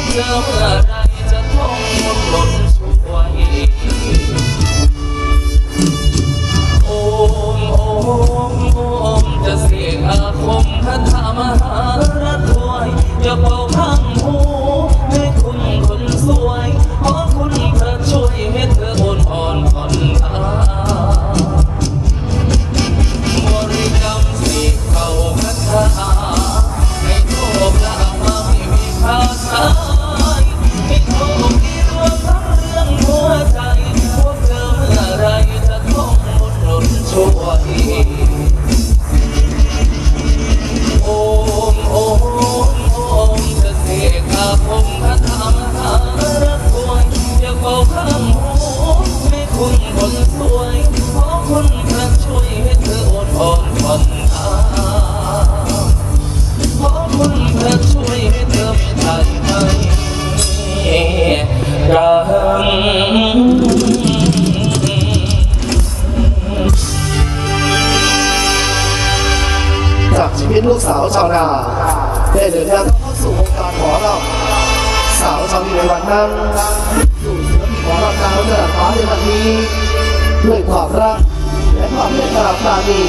บเจอเมื่อใดจะท่องมนต์หล่นช่วยโอมโอมโอมจะเสียงอาคมคาถามหารัตถวยจะเป่าข้างหู คนสวยขอคุณพระช่วยให้เธอโอนอ่อนผ่อนตาขอคุณพระช่วยให้เธอไม่ทันไม่รังจากชีวิตลูกสาวชาวนาได้เดินทางเข้าสู่วงการหมอลำสาวชาวนีในวันนั้นอยู่ศิลปินหมอลำดาวเดือดฟ้าในวันนี้ ด้วยความรัก และความเมตตาปราณี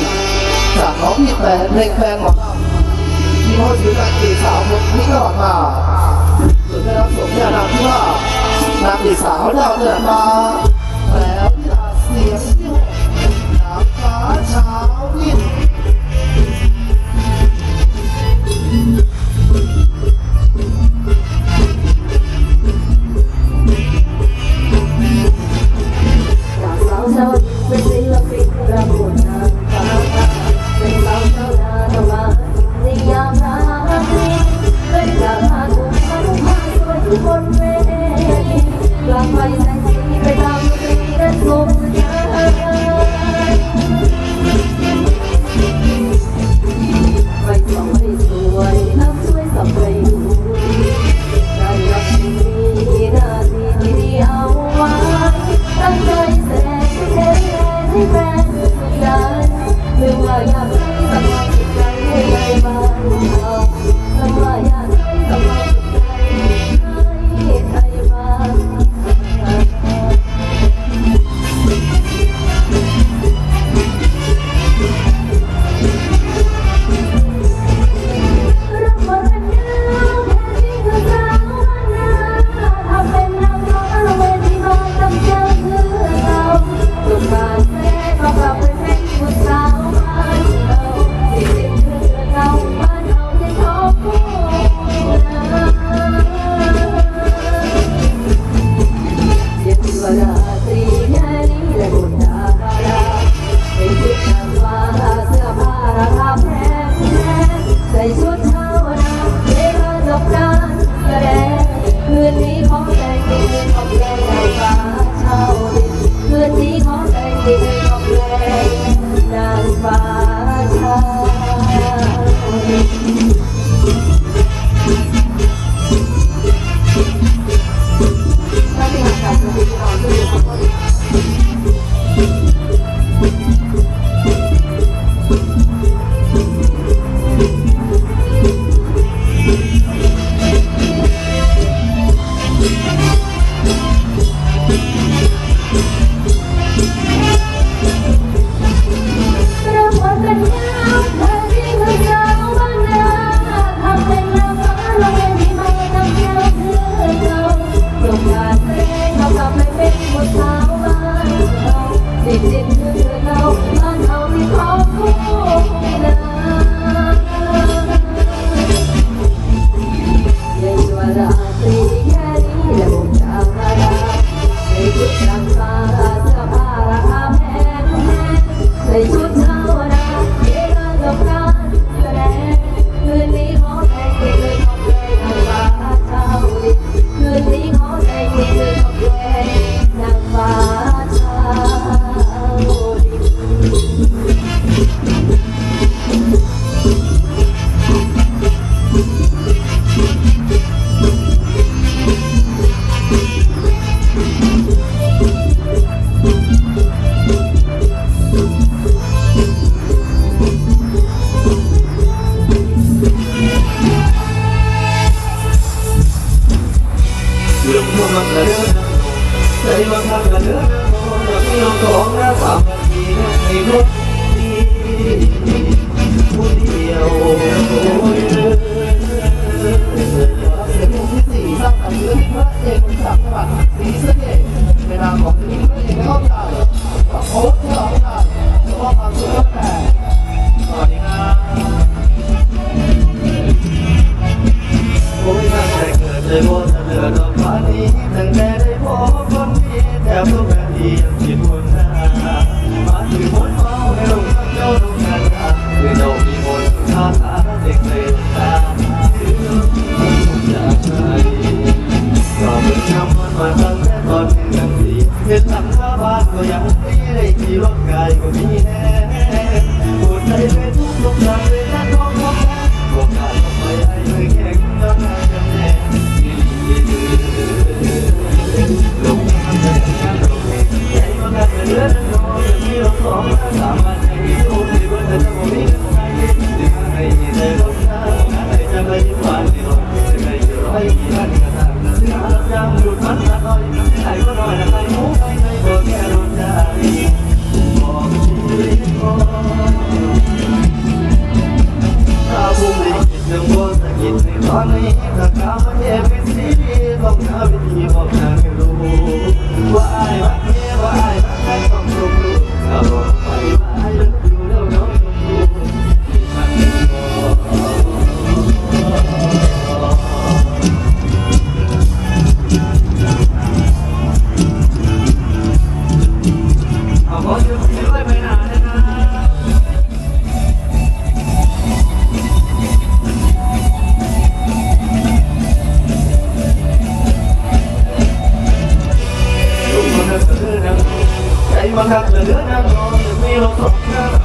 จากน้องพี่แฟนเพลงแฟนหมอลำที่มอบชีวิตการกีสาวคนนี้ตลอดมาจนได้รับสมญานามที่ว่านางกีสาวดาวเดือนมาแล้วที่อาเสียงที่หกน้ำฟ้าเช้ายิ่ง เลยว่าข้าเหลือโอ้จะไม่ยอมของนะสามนาทีนะในรถนี้ผู้เดียวโอ้ยเสียงที่สี่สร้างสันเลืสีพระเอกคนสามจังหวัดสีเสน่ห์เวลาของพระเอก You. i'm the cover, every city, the gravity of the รักเหลือน้ำนอนไม่ลดสองน้ำ